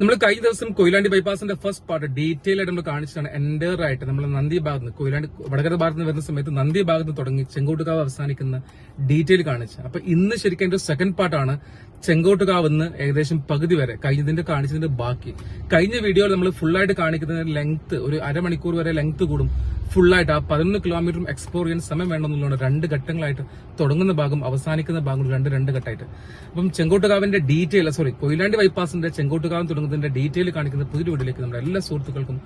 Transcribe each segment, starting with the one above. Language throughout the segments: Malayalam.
നമ്മൾ കഴിഞ്ഞ ദിവസം കൊയിലാണ്ടി ബൈപ്പാസിന്റെ ഫസ്റ്റ് പാർട്ട് ഡീറ്റെയിൽ ആയിട്ട് നമ്മൾ കാണിച്ചതാണ് എൻഡർ ആയിട്ട് നമ്മൾ നന്ദി ഭാഗത്ത് നിന്ന് കൊയിലാണ്ടി വടകര ഭാഗത്ത് നിന്ന് വരുന്ന സമയത്ത് നന്ദി ഭാഗത്ത് നിന്ന് തുടങ്ങി ചെങ്കോട്ടുകാവ് അവസാനിക്കുന്ന ഡീറ്റെയിൽ കാണിച്ചു. അപ്പൊ ഇന്ന് ശരിക്കും അതിന്റെ സെക്കൻഡ് പാർട്ടാണ് ചെങ്കോട്ടുകാവ് നിന്ന് ഏകദേശം പകുതി വരെ കഴിഞ്ഞതിന്റെ കാണിച്ചതിന്റെ ബാക്കി. കഴിഞ്ഞ വീഡിയോയിൽ നമ്മൾ ഫുൾ ആയിട്ട് കാണിക്കുന്ന ലെങ്ത് ഒരു അരമണിക്കൂർ വരെ ലെങ്ത് കൂടും. ഫുൾ ആയിട്ട് ആ പതിനൊന്ന് കിലോമീറ്ററും എക്സ്പ്ലോർ ചെയ്യാൻ സമയം വേണമെന്നുള്ളതാണ് രണ്ട് ഘട്ടങ്ങളായിട്ട് തുടങ്ങുന്ന ഭാഗം അവസാനിക്കുന്ന ഭാഗം രണ്ട് രണ്ട് ഘട്ടമായിട്ട്. അപ്പം ചെങ്കോട്ടുകാവിന്റെ ഡീറ്റെയിൽ സോറി കൊയിലാണ്ടി ബൈപ്പാസിന്റെ ചെങ്കോട്ടുകാവ് തുടങ്ങുന്നതിന്റെ ഡീറ്റെയിൽ കാണിക്കുന്ന പുതിയ വീഡിയോയിലേക്ക് നമ്മുടെ എല്ലാ സുഹൃത്തുക്കൾക്കും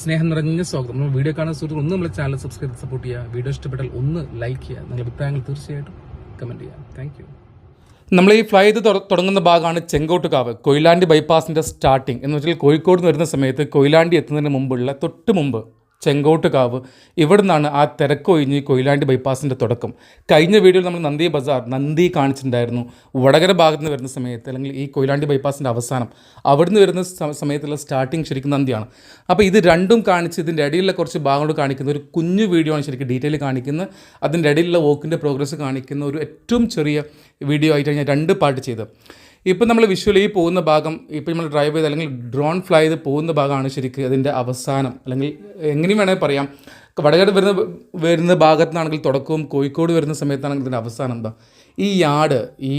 സ്നേഹം നിറഞ്ഞ സ്വാഗതം. നമ്മൾ വീഡിയോ കാണുന്ന സുഹൃത്തുക്കൾ ഒന്ന് നമ്മുടെ ചാനൽ സബ്സ്ക്രൈബ് സപ്പോർട്ട് ചെയ്യുക. വീഡിയോ ഇഷ്ടപ്പെട്ടാൽ ഒന്ന് ലൈക്ക് ചെയ്യുക. നിങ്ങളുടെ അഭിപ്രായങ്ങൾ തീർച്ചയായിട്ടും കമന്റ് ചെയ്യുക താങ്ക് നമ്മൾ ഈ ഫ്ലൈ ചെയ്ത് തുടങ്ങുന്ന ഭാഗമാണ് ചെങ്കോട്ടുകാവ്. കൊയിലാണ്ടി ബൈപ്പാസിന്റെ സ്റ്റാർട്ടിംഗ് എന്ന് വെച്ചാൽ കോഴിക്കോട് നിന്ന് വരുന്ന സമയത്ത് കൊയിലാണ്ടി എത്തുന്നതിന് മുമ്പുള്ള തൊട്ട് മുമ്പ് ചെങ്കോട്ടുകാവ്. ഇവിടെ നിന്നാണ് ആ തിരക്കൊഴിഞ്ഞ് കൊയിലാണ്ടി ബൈപ്പാസിന്റെ തുടക്കം. കഴിഞ്ഞ വീഡിയോയിൽ നമ്മൾ നന്ദി ബസാർ നന്ദി കാണിച്ചിട്ടുണ്ടായിരുന്നു. വടകര ഭാഗത്ത് നിന്ന് വരുന്ന സമയത്ത് അല്ലെങ്കിൽ ഈ കൊയിലാണ്ടി ബൈപ്പാസിന്റെ അവസാനം അവിടുന്ന് വരുന്ന സമയത്തുള്ള സ്റ്റാർട്ടിങ് ശരിക്കും നന്ദിയാണ്. അപ്പോൾ ഇത് രണ്ടും കാണിച്ച് ഇതിന്റെ ഇടയിലുള്ള കുറച്ച് ഭാഗങ്ങൾ കാണിക്കുന്ന ഒരു കുഞ്ഞു വീഡിയോ ആണ് ശരിക്കും ഡീറ്റെയിൽ കാണിക്കുന്നത്. അതിന്റെ ഇടയിലുള്ള വോക്കിന്റെ പ്രോഗ്രസ് കാണിക്കുന്ന ഒരു ഏറ്റവും ചെറിയ വീഡിയോ ആയിട്ടാണ് ഞാൻ രണ്ട് പാർട്ട് ചെയ്തത്. ഇപ്പം നമ്മൾ വിഷ്വലി പോകുന്ന ഭാഗം ഇപ്പം നമ്മൾ ഡ്രൈവ് ചെയ്ത് അല്ലെങ്കിൽ ഡ്രോൺ ഫ്ലൈ ചെയ്ത് പോകുന്ന ഭാഗമാണ് ശരിക്കും അതിന്റെ അവസാനം. അല്ലെങ്കിൽ എങ്ങനെയും വേണമെങ്കിൽ പറയാം. വടകര വരുന്ന വരുന്ന ഭാഗത്തു നിന്നാണെങ്കിൽ തുടക്കവും കോഴിക്കോട് വരുന്ന സമയത്താണെങ്കിൽ ഇതിന്റെ അവസാനം എന്താ? ഈ യാർഡ് ഈ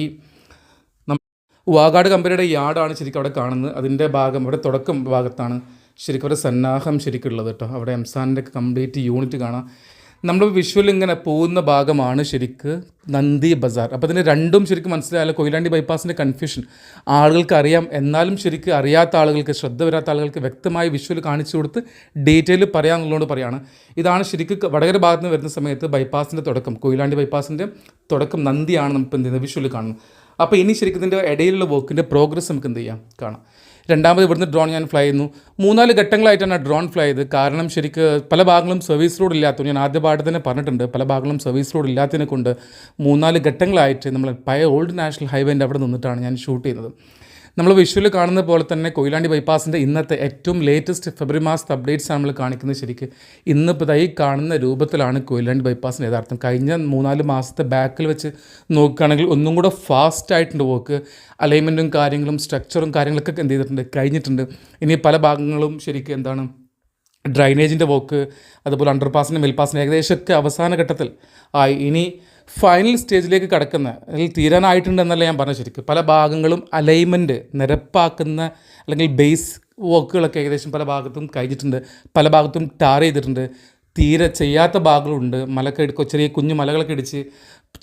വാഗാട് കമ്പനിയുടെ യാർഡാണ് ശരിക്കും അവിടെ കാണുന്നത്. അതിന്റെ ഭാഗം അവിടെ തുടക്കം ഭാഗത്താണ് ശരിക്കും അവിടെ സന്നാഹം ശരിക്കുള്ളത് കേട്ടോ. അവിടെ എംസാനിന്റെ കംപ്ലീറ്റ് യൂണിറ്റ് കാണാം. നമ്മൾ വിഷ്വൽ ഇങ്ങനെ പോകുന്ന ഭാഗമാണ് ശരിക്ക് നന്ദി ബസാർ. അപ്പോൾ ഇതിന് രണ്ടും ശരിക്കും മനസ്സിലായാലും? കൊയിലാണ്ടി ബൈപ്പാസിന്റെ കൺഫ്യൂഷൻ ആളുകൾക്ക് അറിയാം. എന്നാലും ശരിക്ക് അറിയാത്ത ആളുകൾക്ക് ശ്രദ്ധ വരാത്ത ആളുകൾക്ക് വ്യക്തമായി വിഷ്വൽ കാണിച്ചു കൊടുത്ത് ഡീറ്റെയിൽ പറയാമെന്നുള്ളതുകൊണ്ട് പറയാണ്. ഇതാണ് ശരിക്ക് വടകര ഭാഗത്ത് നിന്ന് വരുന്ന സമയത്ത് ബൈപ്പാസിന്റെ തുടക്കം. കൊയിലാണ്ടി ബൈപ്പാസിന്റെ തുടക്കം നന്ദിയാണ് നമുക്ക് എന്ത് ചെയ്യുന്നത്? വിഷ്വൽ കാണുന്നത്. അപ്പോൾ ഇനി ശരിക്കും ഇതിന്റെ ഇടയിലുള്ള വർക്കിന്റെ പ്രോഗ്രസ് നമുക്ക് എന്ത് ചെയ്യാം? കാണാം. രണ്ടാമത് ഇവിടുന്ന് ഡ്രോൺ ഞാൻ ഫ്ലൈ ചെയ്യുന്നു. മൂന്നാൽ ഘട്ടങ്ങളായിട്ടാണ് ഡ്രോൺ ഫ്ലൈ ചെയ്ത് കാരണം ശരിക്ക് പല ഭാഗങ്ങളും സർവീസ് റോഡ് ഇല്ലാത്തത് ഞാൻ ആദ്യ പാട്ട് തന്നെ പറഞ്ഞിട്ടുണ്ട്. പല ഭാഗങ്ങളും സർവീസ് റോഡ് ഇല്ലാത്തതിനെ കൊണ്ട് മൂന്നാൽ ഘട്ടങ്ങളായിട്ട് നമ്മൾ പഴയ ഓൾഡ് നാഷണൽ ഹൈവേന്റെ അവിടെ നിന്നിട്ടാണ് ഞാൻ ഷൂട്ട് ചെയ്യുന്നത് നമ്മൾ വിഷ്വൽ കാണുന്ന പോലെ തന്നെ കൊയിലാണ്ടി ബൈപ്പാസിന്റെ ഇന്നത്തെ ഏറ്റവും ലേറ്റസ്റ്റ് ഫെബ്രുവരി മാസത്തെ അപ്ഡേറ്റ്സ് ആണ് നമ്മൾ കാണിക്കുന്നത് ശരിക്ക്. ഇന്നിപ്പോൾ ഈ കാണുന്ന രൂപത്തിലാണ് കൊയിലാണ്ടി ബൈപ്പാസിന്റെ യഥാർത്ഥം. കഴിഞ്ഞ മൂന്നാൽ മാസത്തെ ബാക്കിൽ വെച്ച് നോക്കുകയാണെങ്കിൽ ഒന്നും കൂടെ ഫാസ്റ്റ് ആയിട്ടുണ്ട് അലൈൻമെന്റും കാര്യങ്ങളും സ്ട്രക്ചറും കാര്യങ്ങളൊക്കെ എന്ത് ചെയ്തിട്ടുണ്ട്? കഴിഞ്ഞിട്ടുണ്ട്. ഇനി പല ഭാഗങ്ങളും ശരിക്കും എന്താണ് ഡ്രൈനേജിന്റെ വർക്ക് അതുപോലെ അണ്ടർപാസിന്റെ മെൽപാസിന്റെ ഏകദേശമൊക്കെ അവസാന ഘട്ടത്തിൽ ആയി. ഇനി ഫൈനൽ സ്റ്റേജിലേക്ക് കടക്കുന്ന അല്ലെങ്കിൽ തീരാനായിട്ടുണ്ട് എന്നല്ല ഞാൻ പറഞ്ഞ ശരിക്കും. പല ഭാഗങ്ങളും അലൈൻമെന്റ് നിരപ്പാക്കുന്ന അല്ലെങ്കിൽ ബേസ് വർക്കുകളൊക്കെ ഏകദേശം പല ഭാഗത്തും കഴിഞ്ഞിട്ടുണ്ട്. പല ഭാഗത്തും ടാർ ചെയ്തിട്ടുണ്ട്. തീരെ ചെയ്യാത്ത ഭാഗങ്ങളുണ്ട്. മലക്കെ എടുക്കുക ചെറിയ കുഞ്ഞു മലകളൊക്കെ ഇടിച്ച്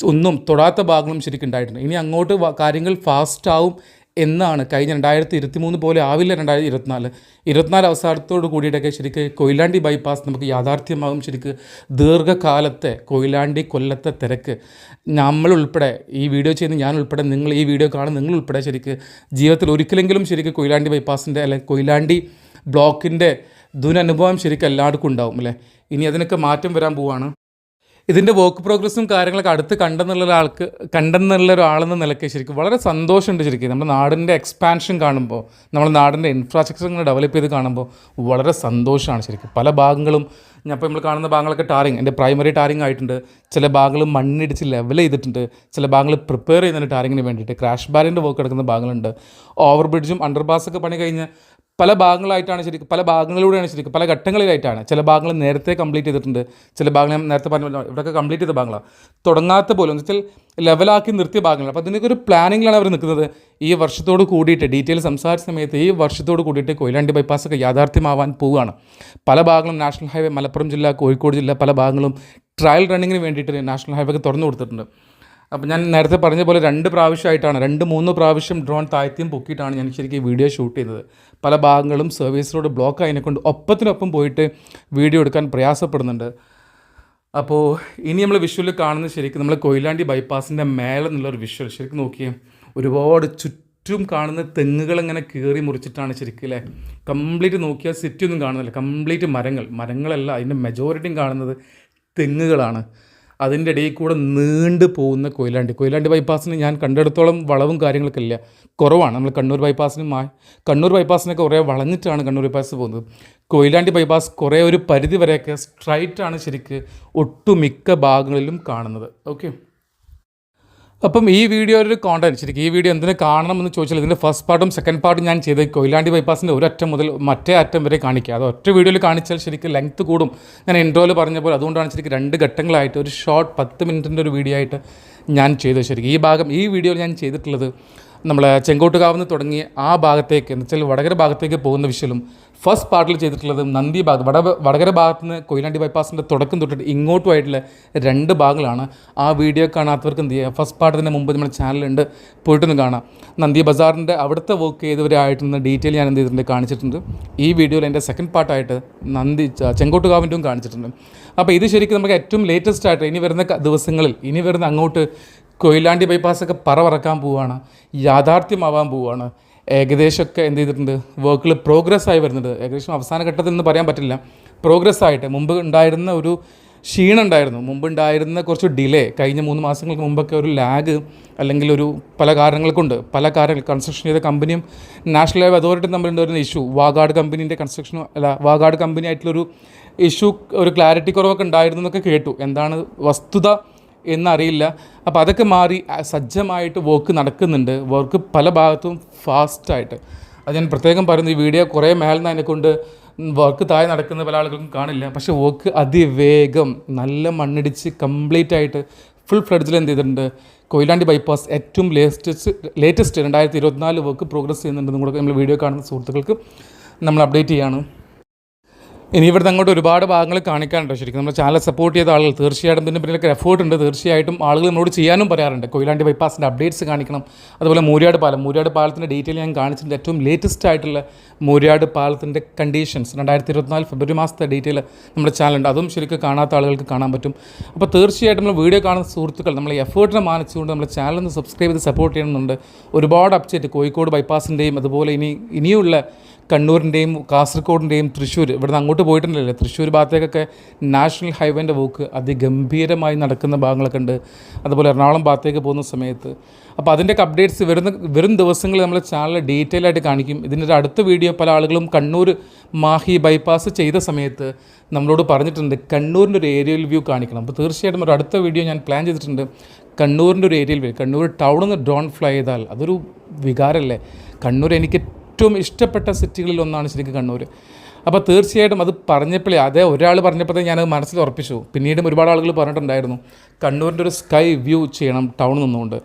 ഒന്നും തൊടാത്ത ഭാഗങ്ങളും ശരിക്കും ഉണ്ടായിട്ടുണ്ട്. ഇനി അങ്ങോട്ട് കാര്യങ്ങൾ ഫാസ്റ്റ് ആവും എന്നാണ് കഴിഞ്ഞ രണ്ടായിരത്തി ഇരുപത്തി മൂന്ന് പോലെ ആവില്ല രണ്ടായിരത്തി ഇരുപത്തിനാല് ഇരുപത്തിനാല് അവസാനത്തോട് കൂടിയിട്ടൊക്കെ ശരിക്ക് കൊയിലാണ്ടി ബൈപ്പാസ് നമുക്ക് യാഥാർത്ഥ്യമാകും ശരിക്ക് ദീർഘകാലത്തെ കൊയിലാണ്ടി കൊല്ലത്തെ തിരക്ക്. നമ്മളുൾപ്പെടെ ഈ വീഡിയോ ചെയ്യുന്ന ഞാൻ ഉൾപ്പെടെ നിങ്ങൾ ഈ വീഡിയോ കാണുന്ന നിങ്ങൾ ഉൾപ്പെടെ ശരിക്ക് ജീവിതത്തിൽ ഒരിക്കലെങ്കിലും ശരിക്ക് കൊയിലാണ്ടി ബൈപ്പാസിന്റെ അല്ലെങ്കിൽ കൊയിലാണ്ടി ബ്ലോക്കിന്റെ ദുരനുഭവം ശരിക്കും എല്ലാവർക്കും ഉണ്ടാവും അല്ലേ? ഇനി അതിനൊക്കെ മാറ്റം വരാൻ പോവാണ്. ഇതിന്റെ വർക്ക് പ്രോഗ്രസ്സും കാര്യങ്ങളൊക്കെ അടുത്ത് കണ്ടെന്നുള്ള ഒരാൾക്ക് കണ്ടെന്നുള്ള ഒരാളെന്ന നിലയ്ക്ക് ശരിക്കും വളരെ സന്തോഷമുണ്ട് ശരിക്കും. നമ്മുടെ നാടിന്റെ എക്സ്പാൻഷൻ കാണുമ്പോൾ നമ്മുടെ നാടിന്റെ ഇൻഫ്രാസ്ട്രക്ചർ ഡെവലപ്പ് ചെയ്ത് കാണുമ്പോൾ വളരെ സന്തോഷമാണ് ശരിക്കും. പല ഭാഗങ്ങളും ഞാൻ ഇപ്പോൾ നമ്മൾ കാണുന്ന ഭാഗങ്ങളൊക്കെ ടാറിങ് എന്റെ പ്രൈമറി ടാറിങ് ആയിട്ടുണ്ട്. ചില ഭാഗങ്ങൾ മണ്ണിടിച്ച് ലെവൽ ചെയ്തിട്ടുണ്ട്. ചില ഭാഗങ്ങൾ പ്രിപ്പയർ ചെയ്യുന്നുണ്ട് ടാറിങ്ങിന് വേണ്ടിയിട്ട് ക്രാഷ് ബാരിന്റെ വർക്ക് എടുക്കുന്ന ഭാഗങ്ങളുണ്ട്. ഓവർ ബ്രിഡ്ജും അണ്ടർപാസൊക്കെ പണി കഴിഞ്ഞ് പല ഭാഗങ്ങളായിട്ടാണ് ശരിക്കും പല ഭാഗങ്ങളിലൂടെയാണ് ശരിക്കും പല ഘട്ടങ്ങളിലായിട്ടാണ്. ചില ഭാഗങ്ങൾ നേരത്തെ കംപ്ലീറ്റ് ചെയ്തിട്ടുണ്ട് ചില ഭാഗങ്ങൾ നേരത്തെ പറഞ്ഞ ഇവിടെയൊക്കെ കംപ്ലീറ്റ് ചെയ്ത ഭാഗങ്ങളാണ് തുടങ്ങാത്ത പോലും എന്ന് വെച്ചാൽ ലെവലാക്കി നിർത്തിയ ഭാഗങ്ങൾ. അപ്പോൾ അതിനൊക്കെ ഒരു പ്ലാനിങ്ങിലാണ് അവർ നിൽക്കുന്നത്. ഈ വർഷത്തോട് കൂടിയിട്ട് ഡീറ്റെയിൽ സംസാരിച്ച സമയത്ത് ഈ വർഷത്തോട് കൂടിയിട്ട് കൊയിലാണ്ടി ബൈപ്പാസ് ഒക്കെ യാഥാർത്ഥ്യമാവാൻ പോവുകയാണ്. പല ഭാഗങ്ങളും നാഷണൽ ഹൈവേ മലപ്പുറം ജില്ല കോഴിക്കോട് ജില്ല പല ഭാഗങ്ങളും ട്രയൽ റണ്ണിങ്ങിന് വേണ്ടിയിട്ട് നാഷണൽ ഹൈവേ ഒക്കെ തുറന്നു കൊടുത്തിട്ടുണ്ട്. അപ്പോൾ ഞാൻ നേരത്തെ പറഞ്ഞ പോലെ രണ്ട് പ്രാവശ്യമായിട്ടാണ് രണ്ട് മൂന്ന് പ്രാവശ്യം ഡ്രോൺ താഴ്ത്തിയും പൊക്കിയിട്ടാണ് ഞാൻ ശരിക്കും ഈ വീഡിയോ ഷൂട്ട് ചെയ്തത് പല ഭാഗങ്ങളും സർവീസ് റോഡ് ബ്ലോക്ക് കൊണ്ട് ഒപ്പത്തിനൊപ്പം പോയിട്ട് വീഡിയോ എടുക്കാൻ പ്രയാസപ്പെടുന്നുണ്ട്. അപ്പോൾ ഇനി നമ്മൾ വിഷ്വലിൽ കാണുന്നത് ശരിക്കും നമ്മൾ കൊയിലാണ്ടി ബൈപ്പാസിന്റെ മേലെ നിന്നുള്ളൊരു വിഷ്വൽ ശരിക്കും നോക്കിയേ ഒരുപാട് ചുറ്റും കാണുന്ന തെങ്ങുകൾ ഇങ്ങനെ കീറി മുറിച്ചിട്ടാണ് ശരിക്കും അല്ലേ കംപ്ലീറ്റ് നോക്കിയാൽ സിറ്റി ഒന്നും കാണുന്നില്ല. കംപ്ലീറ്റ് മരങ്ങൾ. മരങ്ങളല്ല അതിന്റെ മെജോറിറ്റിയും കാണുന്നത് തെങ്ങുകളാണ്. അതിന്റെ ഇടയിൽ കൂടെ നീണ്ടു പോകുന്ന കൊയിലാണ്ടി. കൊയിലാണ്ടി ബൈപ്പാസിന് ഞാൻ കണ്ടെടുത്തോളം വളവും കാര്യങ്ങളൊക്കെ ഇല്ല. കുറവാണ്. നമ്മൾ കണ്ണൂർ ബൈപ്പാസിന് മാ കണ്ണൂർ ബൈപ്പാസിനൊക്കെ കുറേ വളഞ്ഞിട്ടാണ് കണ്ണൂർ ബൈപ്പാസ് പോകുന്നത്. കൊയിലാണ്ടി ബൈപ്പാസ് കുറേ ഒരു പരിധി വരെയൊക്കെ സ്ട്രൈറ്റാണ് ശരിക്ക് ഒട്ടുമിക്ക ഭാഗങ്ങളിലും കാണുന്നത്. ഓക്കെ അപ്പം ഈ വീഡിയോ ഒരു കോണ്ടന്റ് ശരിക്കും ഈ വീഡിയോ എന്തിനു കാണണം എന്ന് ചോദിച്ചാൽ ഇതിന്റെ ഫസ്റ്റ് പാർട്ടും സെക്കൻഡ് പാർട്ടും ഞാൻ ചെയ്ത കൊയിലാണ്ടി ബൈപ്പാസിന്റെ ഒരു അറ്റം മുതൽ മറ്റേ അറ്റം വരെ കാണിക്കുക. അത് ഒറ്റ വീഡിയോയിൽ കാണിച്ചാൽ ശരിക്കും ലെങ്ത് കൂടും. ഞാൻ ഇൻട്രോയിൽ പറഞ്ഞ പോലെ അതുകൊണ്ടാണ് ശരിക്കും രണ്ട് ഘട്ടങ്ങളായിട്ട് ഒരു ഷോർട്ട് പത്ത് മിനിറ്റിന്റെ ഒരു വീഡിയോ ആയിട്ട് ഞാൻ ചെയ്തത്. ശരിക്കും ഈ ഭാഗം ഈ വീഡിയോയിൽ ഞാൻ ചെയ്തിട്ടുള്ളത് നമ്മളെ ചെങ്കോട്ടുകാവ് നിന്ന് തുടങ്ങി ആ ഭാഗത്തേക്ക് എന്ന് വെച്ചാൽ വടകര ഭാഗത്തേക്ക് പോകുന്ന വിഷലും ഫസ്റ്റ് പാർട്ടിൽ ചെയ്തിട്ടുള്ളത് നന്ദി ഭാഗത്ത് വട വടകര ഭാഗത്ത് നിന്ന് കൊയിലാണ്ടി ബൈപ്പാസിന്റെ തുടക്കം തൊട്ടിട്ട് ഇങ്ങോട്ടുമായിട്ടുള്ള രണ്ട് ഭാഗങ്ങളാണ്. ആ വീഡിയോ കാണാത്തവർക്ക് എന്ത് ചെയ്യുക ഫസ്റ്റ് പാർട്ടിന് മുമ്പ് നമ്മുടെ ചാനലുണ്ട് പോയിട്ടൊന്ന് കാണാം. നന്ദി ബസാറിന്റെ അവിടുത്തെ വർക്ക് ചെയ്തവരായിട്ടുള്ള ഡീറ്റെയിൽ ഞാൻ എന്ത് ചെയ്തിട്ടുണ്ട് കാണിച്ചിട്ടുണ്ട്. ഈ വീഡിയോയിൽ എന്റെ സെക്കൻഡ് പാർട്ടായിട്ട് നന്ദി ചെങ്കോട്ടുകാവിന്റെയും കാണിച്ചിട്ടുണ്ട്. അപ്പോൾ ഇത് ശരിക്കും നമുക്ക് ഏറ്റവും ലേറ്റസ്റ്റ് ആയിട്ട് ഇനി വരുന്ന ദിവസങ്ങളിൽ ഇനി വരുന്ന അങ്ങോട്ട് കൊയിലാണ്ടി ബൈപ്പാസൊക്കെ പറ പറക്കാൻ പോവുകയാണ് യാഥാർത്ഥ്യമാവാൻ പോവുകയാണ് ഏകദേശമൊക്കെ എന്ത് ചെയ്തിട്ടുണ്ട്? വർക്കുകൾ പ്രോഗ്രസ് ആയി വരുന്നുണ്ട്. ഏകദേശം അവസാന ഘട്ടത്തിൽ നിന്ന് പറയാൻ പറ്റില്ല. പ്രോഗ്രസ് ആയിട്ട് മുമ്പ് ഉണ്ടായിരുന്ന ഒരു ക്ഷീണം ഉണ്ടായിരുന്നു. മുമ്പ് ഉണ്ടായിരുന്ന കുറച്ച് ഡിലേ കഴിഞ്ഞ മൂന്ന് മാസങ്ങൾക്ക് മുമ്പൊക്കെ ഒരു ലാഗ് അല്ലെങ്കിൽ ഒരു പല കാരണങ്ങൾ കൊണ്ട് പല കാര്യങ്ങൾ കൺസ്ട്രക്ഷൻ ചെയ്ത കമ്പനിയും നാഷണൽ ഹൈവേ അതോറിറ്റി തമ്മിലുണ്ടായിരുന്ന ഇഷ്യൂ വാഗാട് കമ്പനീന്റെ കൺസ്ട്രക്ഷൻ അല്ല വാഗാട് കമ്പനി ആയിട്ടുള്ളൊരു ഇഷ്യൂ ഒരു ക്ലാരിറ്റി കുറവൊക്കെ ഉണ്ടായിരുന്നു എന്നൊക്കെ കേട്ടു. എന്താണ് വസ്തുത എന്നറിയില്ല. അപ്പോൾ അതൊക്കെ മാറി സജ്ജമായിട്ട് വർക്ക് നടക്കുന്നുണ്ട്. വർക്ക് പല ഭാഗത്തും ഫാസ്റ്റായിട്ട് അത് ഞാൻ പ്രത്യേകം പറയുന്നത് ഈ വീഡിയോ കുറേ മേലെന്ന് അതിനെ കൊണ്ട് വർക്ക് താഴെ നടക്കുന്ന പല ആളുകൾക്കും കാണില്ല. പക്ഷെ വർക്ക് അതിവേഗം നല്ല മണ്ണിടിച്ച് കംപ്ലീറ്റ് ആയിട്ട് ഫുൾ ഫ്ലഡ്ജിൽ എന്ത് ചെയ്തിട്ടുണ്ട്? കൊയിലാണ്ടി ബൈപ്പാസ് ഏറ്റവും ലേറ്റസ്റ്റ് ലേറ്റസ്റ്റ് രണ്ടായിരത്തി ഇരുപത്തിനാല് വർക്ക് പ്രോഗ്രസ് ചെയ്യുന്നുണ്ടെന്നും കൂടെ നമ്മൾ വീഡിയോ കാണുന്ന സുഹൃത്തുക്കൾക്ക് നമ്മൾ അപ്ഡേറ്റ് ചെയ്യാണ്. ഇനി ഇവിടുന്ന് അങ്ങോട്ട് ഒരുപാട് ഭാഗങ്ങൾ കാണിക്കാനുണ്ട്. ശരിക്കും നമ്മൾ ചാനൽ സപ്പോർട്ട് ചെയ്ത ആളുകൾ തീർച്ചയായിട്ടും ഇതിന്റെ പിന്നിലൊക്കെ എഫേർട്ട് ഉണ്ട്. തീർച്ചയായിട്ടും ആളുകൾ നമ്മളോട് ചെയ്യാനും പറയാറുണ്ട്. കൊയിലാണ്ടി ബൈപ്പാസിന്റെ അപ്ഡേറ്റ്സ് കാണിക്കണം. അതുപോലെ മൂര്യാട് പാലം. മൂര്യാട് പാലത്തിന്റെ ഡീറ്റെയിൽ ഞാൻ കാണിച്ചിട്ടുണ്ട് ഏറ്റവും ലേറ്റസ്റ്റ് ആയിട്ടുള്ള മൂര്യാട് പാലത്തിന്റെ കണ്ടീഷൻസ് രണ്ടായിരത്തി ഇരുപത്തിനാല് ഫെബ്രുവരി മാസത്തെ ഡീറ്റെയിൽ നമ്മുടെ ചാനലുണ്ട് അതും ശരിക്കും കാണാത്ത ആളുകൾക്ക് കാണാൻ പറ്റും. അപ്പോൾ തീർച്ചയായിട്ടും നമ്മൾ വീഡിയോ കാണുന്ന സുഹൃത്തുക്കൾ നമ്മൾ എഫേർട്ടിനെ മാനിച്ചുകൊണ്ട് നമ്മുടെ ചാനൽ ഒന്ന് സബ്സ്ക്രൈബ് ചെയ്ത് സപ്പോർട്ട് ചെയ്യണമെന്നുണ്ട്. ഒരുപാട് അപ്ഡേറ്റ് കോഴിക്കോട് ബൈപ്പാസിന്റെയും അതുപോലെ ഇനി ഇനിയുള്ള കണ്ണൂരിന്റെയും കാസർഗോഡിന്റെയും തൃശ്ശൂർ ഇവിടുന്ന് അങ്ങോട്ട് പോയിട്ടുണ്ടല്ലോ? തൃശ്ശൂർ ഭാഗത്തേക്കൊക്കെ നാഷണൽ ഹൈവേന്റെ വോക്ക് അതിഗംഭീരമായി നടക്കുന്ന ഭാഗങ്ങളൊക്കെ ഉണ്ട്. അതുപോലെ എറണാകുളം ഭാഗത്തേക്ക് പോകുന്ന സമയത്ത്. അപ്പോൾ അതിന്റെയൊക്കെ അപ്ഡേറ്റ്സ് വരുന്ന വരും ദിവസങ്ങളിൽ നമ്മൾ ചാനൽ ഡീറ്റെയിൽ ആയിട്ട് കാണിക്കും. ഇതിന്റെ അടുത്ത വീഡിയോ പല ആളുകളും കണ്ണൂർ മാഹി ബൈപ്പാസ് ചെയ്ത സമയത്ത് നമ്മളോട് പറഞ്ഞിട്ടുണ്ട് കണ്ണൂരിന്റെ ഒരു ഏരിയൽ വ്യൂ കാണിക്കണം. അപ്പോൾ തീർച്ചയായിട്ടും ഒരു അടുത്ത വീഡിയോ ഞാൻ പ്ലാൻ ചെയ്തിട്ടുണ്ട്. കണ്ണൂരിന്റെ ഒരു ഏരിയയിൽ വ്യൂ കണ്ണൂർ ടൗണിൽ നിന്ന് ഡ്രോൺ ഫ്ലൈ ചെയ്താൽ അതൊരു വികാരമല്ലേ കണ്ണൂർ എനിക്ക് ഏറ്റവും ഇഷ്ടപ്പെട്ട സിറ്റികളിൽ ഒന്നാണ് ശരിക്കും കണ്ണൂർ. അപ്പോൾ തീർച്ചയായിട്ടും അത് പറഞ്ഞപ്പോഴേ അതേ ഒരാൾ പറഞ്ഞപ്പോഴത്തേ ഞാനത് മനസ്സിൽ ഉറപ്പിച്ചു. പിന്നീടും ഒരുപാട് ആളുകൾ പറഞ്ഞിട്ടുണ്ടായിരുന്നു കണ്ണൂരിന്റെ ഒരു സ്കൈ വ്യൂ ചെയ്യണം ടൗൺ നിന്നുകൊണ്ട്.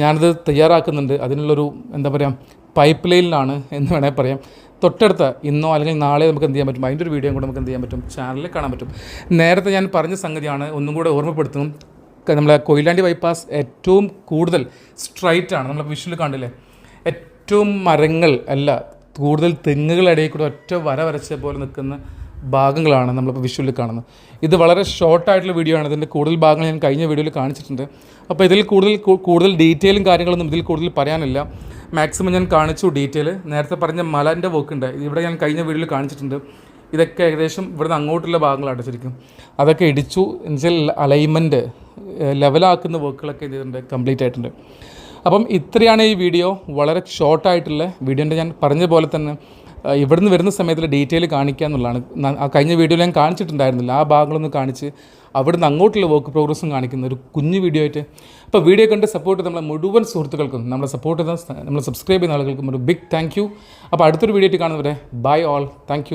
ഞാനത് തയ്യാറാക്കുന്നുണ്ട്. അതിനുള്ളൊരു എന്താ പറയുക പൈപ്പ് ലൈനിലാണ് എന്ന് വേണമെങ്കിൽ പറയാം. തൊട്ടടുത്ത ഇന്നോ അല്ലെങ്കിൽ നാളെ നമുക്ക് എന്ത് ചെയ്യാൻ പറ്റും? അതിന്റെ ഒരു വീഡിയോ കൂടെ നമുക്ക് എന്ത് ചെയ്യാൻ പറ്റും? ചാനലിൽ കാണാൻ പറ്റും. നേരത്തെ ഞാൻ പറഞ്ഞ സംഗതിയാണ് ഒന്നും കൂടെ ഓർമ്മപ്പെടുത്തുന്നു. നമ്മളെ കൊയിലാണ്ടി ബൈപ്പാസ് ഏറ്റവും കൂടുതൽ സ്ട്രൈറ്റാണ് നമ്മൾ വിഷ്വൽ കണ്ടില്ലേ? ഏറ്റവും മരങ്ങൾ അല്ല കൂടുതൽ തെങ്ങുകളിടയിൽ കൂടെ ഒറ്റ വര വരച്ച പോലെ നിൽക്കുന്ന ഭാഗങ്ങളാണ് നമ്മളിപ്പോൾ വിഷ്വലിൽ കാണുന്നത്. ഇത് വളരെ ഷോർട്ടായിട്ടുള്ള വീഡിയോ ആണ്. ഇതിന്റെ കൂടുതൽ ഭാഗങ്ങൾ ഞാൻ കഴിഞ്ഞ വീഡിയോയിൽ കാണിച്ചിട്ടുണ്ട്. അപ്പോൾ ഇതിൽ കൂടുതൽ കൂടുതൽ ഡീറ്റെയിലും കാര്യങ്ങളൊന്നും ഇതിൽ കൂടുതൽ പറയാനില്ല. മാക്സിമം ഞാൻ കാണിച്ചു ഡീറ്റെയിൽ നേരത്തെ പറഞ്ഞ മലന്റെ വർക്ക് ഉണ്ട്. ഇവിടെ ഞാൻ കഴിഞ്ഞ വീഡിയോയിൽ കാണിച്ചിട്ടുണ്ട്. ഇതൊക്കെ ഏകദേശം ഇവിടുന്ന് അങ്ങോട്ടുള്ള ഭാഗങ്ങളാണ് ശരിക്കും അതൊക്കെ ഇടിച്ചു എന്നുവെച്ചാൽ അലൈൻമെന്റ് ലെവലാക്കുന്ന വർക്കുകളൊക്കെ ചെയ്തിട്ടുണ്ട് കംപ്ലീറ്റ് ആയിട്ടുണ്ട്. അപ്പം ഇത്രയാണ് ഈ വീഡിയോ. വളരെ ഷോർട്ടായിട്ടുള്ള വീഡിയോന്റെ ഞാൻ പറഞ്ഞ പോലെ തന്നെ ഇവിടുന്ന് വരുന്ന സമയത്തിൽ ഡീറ്റെയിൽ കാണിക്കുക എന്നുള്ളതാണ്. ആ കഴിഞ്ഞ വീഡിയോയിൽ ഞാൻ കാണിച്ചിട്ടുണ്ടായിരുന്നില്ല. ആ ഭാഗങ്ങളൊന്ന് കാണിച്ച് അവിടുന്ന് അങ്ങോട്ടുള്ള വർക്ക് പ്രോഗ്രസ്സും കാണിക്കുന്ന ഒരു കുഞ്ഞു വീഡിയോ ആയിട്ട്. അപ്പോൾ വീഡിയോ കണ്ട് സപ്പോർട്ട് നമ്മളെ മുഴുവൻ സുഹൃത്തുക്കൾക്കും നമ്മളെ സപ്പോർട്ട് ചെയ്ത നമ്മൾ സബ്സ്ക്രൈബ് ചെയ്യുന്ന ആളുകൾക്കും ഒരു ബിഗ് താങ്ക് യു അപ്പോൾ അടുത്തൊരു വീഡിയോ ആയിട്ട് കാണുന്നവരെ ബൈ ഓൾ താങ്ക്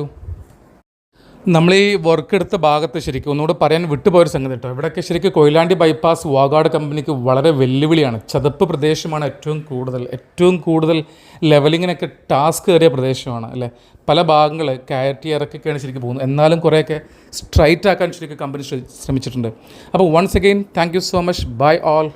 നമ്മൾ ഈ വർക്ക് എടുത്ത ഭാഗത്ത് ശരിക്കും ഒന്നുകൂടെ പറയാൻ വിട്ടുപോയൊരു സംഗതി കേട്ടോ ഇവിടെയൊക്കെ ശരിക്കും കൊയിലാണ്ടി ബൈപ്പാസ് വാഗാട് കമ്പനിക്ക് വളരെ വെല്ലുവിളിയാണ്. ചതുപ്പ് പ്രദേശമാണ് ഏറ്റവും കൂടുതൽ ഏറ്റവും കൂടുതൽ ലെവലിങ്ങിനൊക്കെ ടാസ്ക് കയറിയ പ്രദേശമാണ് അല്ലേ? പല ഭാഗങ്ങൾ കയറ്റി ഇറക്കൊക്കെയാണ് ശരിക്കും പോകുന്നത്. എന്നാലും കുറേയൊക്കെ സ്ട്രൈറ്റ് ആക്കാൻ ശരിക്കും കമ്പനി ശ്രമിച്ചിട്ടുണ്ട്. അപ്പോൾ once again thank so much bye all